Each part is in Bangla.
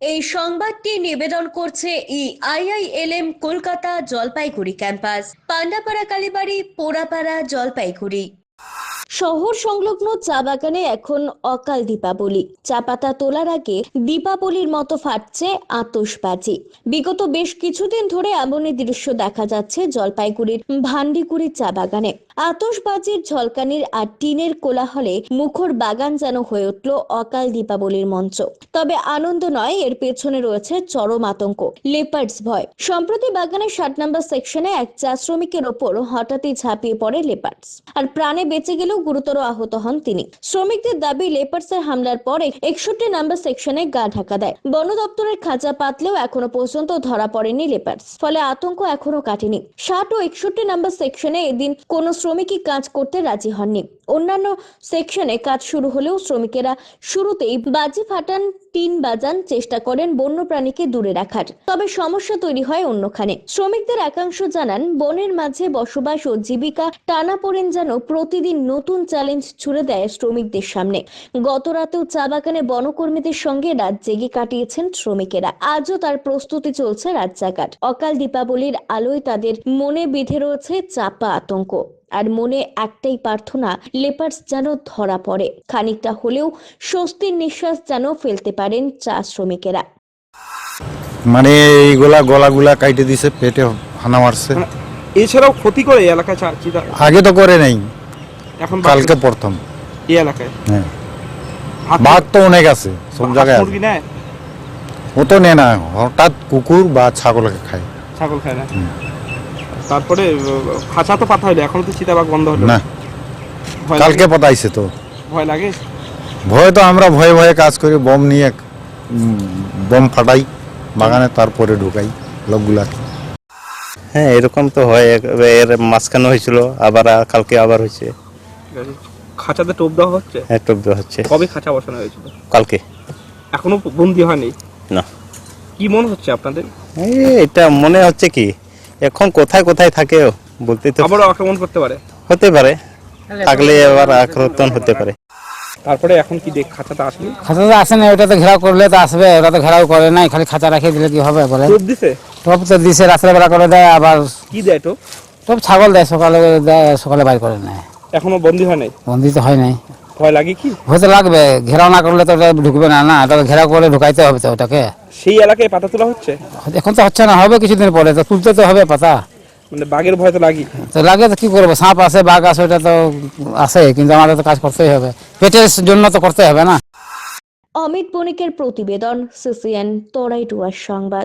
এই সংবাদটি নিবেদন করছে ই আইআইএলএম কলকাতা জলপাইগুড়ি ক্যাম্পাস, পান্ডাপাড়া কালীবাড়ি, পোড়াপাড়া জলপাইগুড়ি। শহর সংলগ্ন চা বাগানে এখন অকাল দীপাবলি। চা পাতা তোলার আগে দীপাবলির মতো ফাটছে আতশবাজি। বিগত বেশ কিছুদিন ধরে এমনই দৃশ্য দেখা যাচ্ছে জলপাইগুড়ির ভান্ডিগুড়ি চা বাগানে। আতশবাজির ঝলকানির আর টিনের কোলাহলে মুখর বাগান যেন হয়ে উঠল অকাল দীপাবলির মঞ্চ। তবে আনন্দ নয়, এর পেছনে রয়েছে চরম আতঙ্ক লেপার্ডস ভয়। সম্প্রতি বাগানের ষাট নম্বর সেকশনে এক চা শ্রমিকের ওপর হঠাৎই ঝাঁপিয়ে পড়ে লেপার্ডস আর প্রাণে বেঁচে গেলেও গুরুতর আহত হন তিনি। শ্রমিকদের দাবি লেপার্সের হামলার পরে একষট্টি নম্বর সেকশনে গা ঢাকা দেয়। বন দপ্তরের খাঁচা পাতলেও এখনও পর্যন্ত ধরা পড়েনি লেপার্স ফলে আতঙ্ক এখনও কাটেনি। ষাট ও একষট্টি নম্বর সেকশনে এদিন কোনো শ্রমিকই কাজ করতে রাজি হননি। অন্যান্য সেকশনে কাজ শুরু হলেও শ্রমিকেরা শুরুতেই বাজি ফাটান, টিন বাজান চেষ্টা করেন বন্যপ্রাণীকে দূরে রাখার। তবে সমস্যা তৈরি হয় অন্যখানে। শ্রমিকদের একাংশ জানান, বনের মাঝে বসবাস ও জীবিকা টানাপোড়েন যেন প্রতিদিন নতুন চ্যালেঞ্জ ছুড়ে দেয় শ্রমিকদের সামনে। গত রাতেও চা বাগানে বনকর্মীদের সঙ্গে রাত জেগে কাটিয়েছেন শ্রমিকেরা। আজও তার প্রস্তুতি চলছে রাত জাগার। অকাল দীপাবলির আলোয় তাদের মনে বিঁধে রয়েছে চাপা আতঙ্ক। আর মনে একটাই প্রার্থনা লেপার্স যেন ধরা পড়ে। খানিকটা হলেও স্বস্তির নিঃশ্বাস যেন ফেলতে পারেন চা শ্রমিকেরা। মানে এইগুলা গলাগুলা কাইটে দিছে পেটে হানা মারছে। মানে এছাড়াও ক্ষতি করে এই এলাকায় চা চিতা আগে তো করে নাই। এখন কালকে প্রথম। এই এলাকায়? হ্যাঁ। হাত- তো অনেক আছে সব জায়গায় মুরগি নেয়? ও তো নেয় না হঠাৎ কুকুর বা ছাগলকে খায়। ছাগল খায় না। তারপরে খাঁচা তো পাতা হইল এখন তো চিতাবাঘ বন্ধ হলো। না। কালকে? পতাইছে তো। ভয় লাগে? ভয় তো আমরা ভয়ে ভয়ে কাজ করি বম নিয়ে বম ফাটাই বাগানে তারপরে ঢুকাই লোকগুলাকে। হ্যাঁ এরকম তো হয় এর মাঝখানে হয়েছিল আবার কালকে আবার হয়েছে। খাঁচাতে টোপ দেওয়া হচ্ছে? হ্যাঁ টোপ দেওয়া হচ্ছে। কবে খাঁচা বসানো হয়েছিল? কালকে। এখনও বন্দি হয়নি? না। কি মনে হচ্ছে আপনাদের? এই এটা মনে হচ্ছে কি? এখন কোথায় কোথায় থাকে বলতে তো আবারও আক্রমণ করতে পারে। হতে পারে। থাকলে আবার আক্রমণ হতে পারে। তারপরে এখন কি দেখ আসলি খাঁচা তো আসে না ওটা তো ঘেরাও করলে তো আসবে ওটা তো ঘেরাও করে নাই খালি খাঁচা রাখিয়ে দিলে কি হবে বলে টোপ দিছে? টপ তো দিছে রাত্রেবেলা করে দেয় আবার কি দেয় টোপ? টপ ছাগল দেয় সকালে দেয় সকালে বাইর করে নেয়। এখনও বন্দি হয় নাই? বন্দি তো হয় নাই। ভয় লাগে কি? হতে লাগবে ঘেরাও না করলে তো ওটা ঢুকবে না না ওটা ঘেরাও করে ঢুকাইতে হবে তো ওটাকে। সেই এলাকায় পাতা তোলা হচ্ছে? এখন তো হচ্ছে না হবে কিছুদিন পরে তো তুলতে তো হবে পাতা। মানে বাঘের ভয় তো লাগি তো লাগে তো কি করব সাপ আছে বাঘ আছে ওটা তো আছে কিন্তু আমাদের তো কাজ করতেই হবে। পেটের জন্য তো করতে হবে না। অমিত বণিকের প্রতিবেদন সিসিএন তোরাইটুয়ার সংবাদ।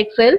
excel.